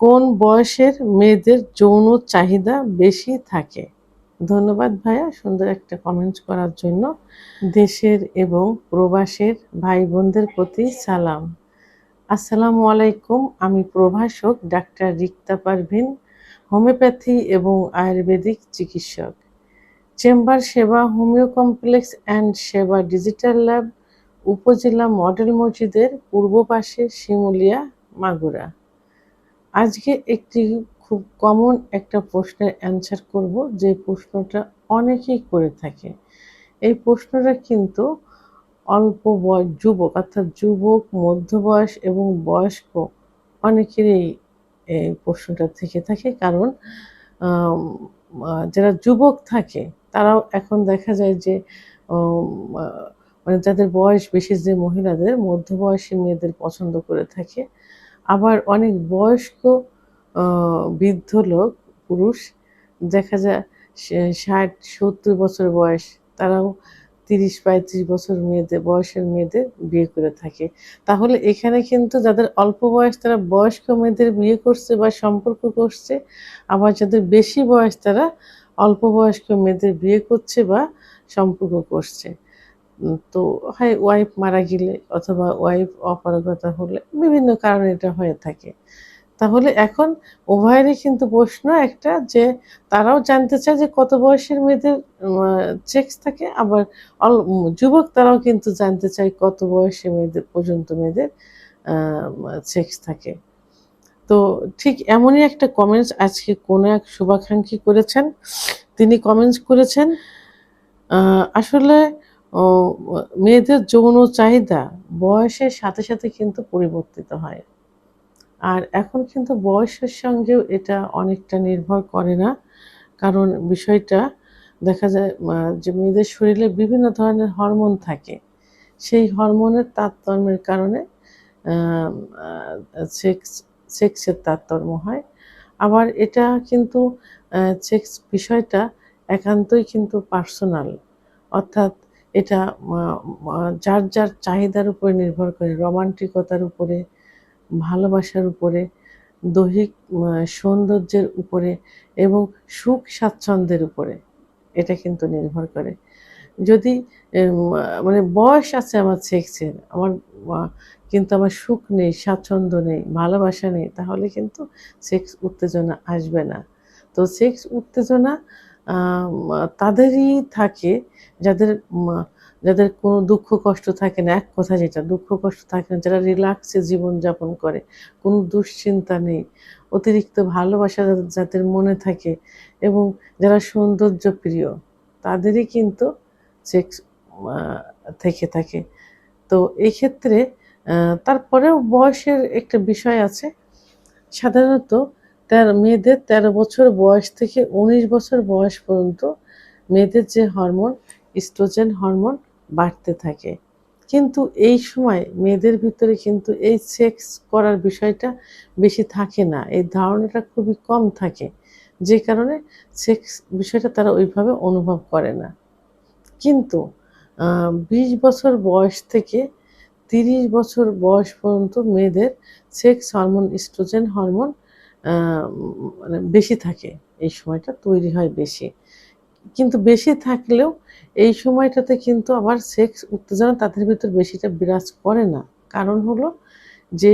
কোন বয়সের মেয়েদের যৌন চাহিদা বেশি থাকে? ধন্যবাদ ভাইয়া সুন্দর একটা কমেন্ট করার জন্য। দেশের এবং প্রবাসের ভাই বোনদের প্রতি সালাম। আসসালামু আলাইকুম, আমি প্রভাষক ডাক্তার রিক্তা পারভিন, হোমিওপ্যাথি এবং আয়ুর্বেদিক চিকিৎসক। চেম্বার সেবা, হোমিও কমপ্লেক্স অ্যান্ড সেবা ডিজিটাল ল্যাব, উপজেলা মডেল মসজিদের পূর্ব পাশে শিমুলিয়া, মাগুরা। আজকে একটি খুব কমন একটা প্রশ্নের অ্যান্সার করব, যে প্রশ্নটা অনেকেই করে থাকে। এই প্রশ্নটা কিন্তু অল্প বয়স যুবক, অর্থাৎ যুবক, মধ্যবয়স এবং বয়স্ক অনেকেরই এই প্রশ্নটা থেকে থাকে। কারণ যারা যুবক থাকে, তারাও এখন দেখা যায় যে মানে যাদের বয়স বেশি যে মহিলাদের, মধ্যবয়সী মেয়েদের পছন্দ করে থাকে আবার অনেক বয়স্ক বৃদ্ধ লোক, পুরুষ, দেখা যায় ষাট, সত্তর বছর বয়স, তারাও তিরিশ, পঁয়ত্রিশ বছর মেয়েদের, বয়সের মেয়েদের বিয়ে করে থাকে। তাহলে এখানে কিন্তু যাদের অল্প বয়স, তারা বয়স্ক মেয়েদের বিয়ে করছে বা সম্পর্ক করছে, আবার যাদের বেশি বয়স, তারা অল্প বয়স্ক মেয়েদের বিয়ে করছে বা সম্পর্ক করছে। তো হয় ওয়াইফ মারা গেলে অথবা ওয়াইফ অপারগতা হলে বিভিন্ন কারণে এটা হয়ে থাকে। তাহলে এখন উভয়েরই কিন্তু প্রশ্ন একটা যে তারাও জানতে চায় যে কত বয়সের মেয়েদের চেক্স থাকে, আবার যুবক তারাও কিন্তু জানতে চায় কত বয়সী মেয়েদের পর্যন্ত মেয়েদের চেক্স থাকে। তো ঠিক এমনই একটা কমেন্টস আজকে কোনো এক শুভাকাঙ্ক্ষী করেছেন। তিনি কমেন্টস করেছেন আসলে মেয়েদের যৌন চাহিদা বয়সের সাথে সাথে কিন্তু পরিবর্তিত হয়। আর এখন কিন্তু বয়সের সঙ্গেও এটা অনেকটা নির্ভর করে না। কারণ বিষয়টা দেখা যায় যে মেয়েদের শরীরে বিভিন্ন ধরনের হরমোন থাকে। সেই হরমোনের তারতম্যের কারণে সেক্স, সেক্সের তারতম্য হয়। আবার এটা কিন্তু সেক্স বিষয়টা একান্তই কিন্তু পার্সোনাল। অর্থাৎ এটা যার যার চাহিদার উপরে নির্ভর করে, রোমান্টিকতার উপরে, ভালোবাসার উপরে, দৈহিক সৌন্দর্যের উপরে এবং সুখ স্বাচ্ছন্দ্যের উপরে এটা কিন্তু নির্ভর করে। যদি মানে বয়স আছে আমার সেক্সের, আমার কিন্তু আমার সুখ নেই, স্বাচ্ছন্দ্য নেই, ভালোবাসা নেই, তাহলে কিন্তু সেক্স উত্তেজনা আসবে না। তো সেক্স উত্তেজনা তাদেরই থাকে যাদের যাদের কোনো দুঃখ কষ্ট থাকে না, এক কথা যেটা, দুঃখ কষ্ট থাকে না, যারা রিল্যাক্সে জীবনযাপন করে, কোনো দুশ্চিন্তা নেই, অতিরিক্ত ভালোবাসা যাদের- মনে থাকে এবং যারা সৌন্দর্য প্রিয় তাদেরই কিন্তু সেক্স থেকে থাকে। তো এই ক্ষেত্রে তারপরেও বয়সের একটা বিষয় আছে, সাধারণত তেরো, মেয়েদের তেরো বছর বয়স থেকে উনিশ বছর বয়স পর্যন্ত মেয়েদের যে হরমোন ইস্ট্রোজেন হরমোন বাড়তে থাকে। কিন্তু এই সময় মেয়েদের ভিতরে কিন্তু এই সেক্স করার বিষয়টা বেশি থাকে না। এই ধারণাটা খুবই কম থাকে। যে কারণে সেক্স বিষয়টা তারা ওইভাবে অনুভব করে না। কিন্তু বিশ বছর বয়স থেকে তিরিশ বছর বয়স পর্যন্ত মেয়েদের সেক্স হরমোন ইস্ট্রোজেন হরমোন মানে বেশি থাকে। এই সময়টা তৈরি হয় বেশি। কিন্তু বেশি থাকলেও এই সময়টাতে কিন্তু আবার সেক্স উত্তেজনা তাদের ভিতর বেশিটা বিরাজ করে না। কারণ হলো যে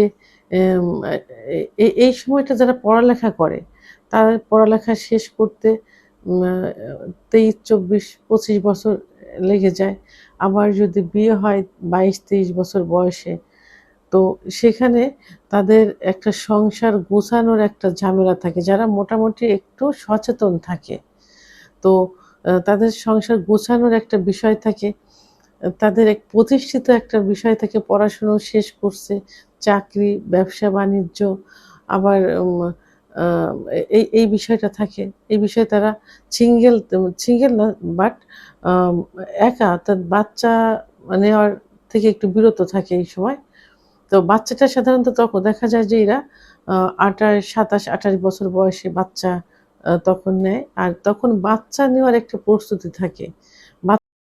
এই সময়টা যারা পড়ালেখা করে, তাদের পড়ালেখা শেষ করতে তেইশ, চব্বিশ, পঁচিশ বছর লেগে যায়। আবার যদি বিয়ে হয় বাইশ, তেইশ বছর বয়সে তো সেখানে তাদের একটা সংসার গোছানোর একটা ঝামেলা থাকে, যারা মোটামুটি একটু সচেতন থাকে। তো তাদের সংসার গোছানোর একটা বিষয় থাকে, তাদের এক প্রতিষ্ঠিত একটা বিষয় থাকে, পড়াশুনো শেষ করছে, চাকরি, ব্যবসা, বাণিজ্য, আবার এই এই বিষয়টা থাকে। এই বিষয়ে তারা সিঙ্গেল সিঙ্গেল না, বাট একা তার বাচ্চা নেওয়ার থেকে একটু বিরত থাকে এই সময়। তো বাচ্চাটা সাধারণত তখন দেখা যায় যে এরা আঠাশ, সাতাশ, আঠাশ বছর বয়সে বাচ্চা তখন নেয়। আর তখন বাচ্চা নেওয়ার একটা প্রস্তুতি থাকে।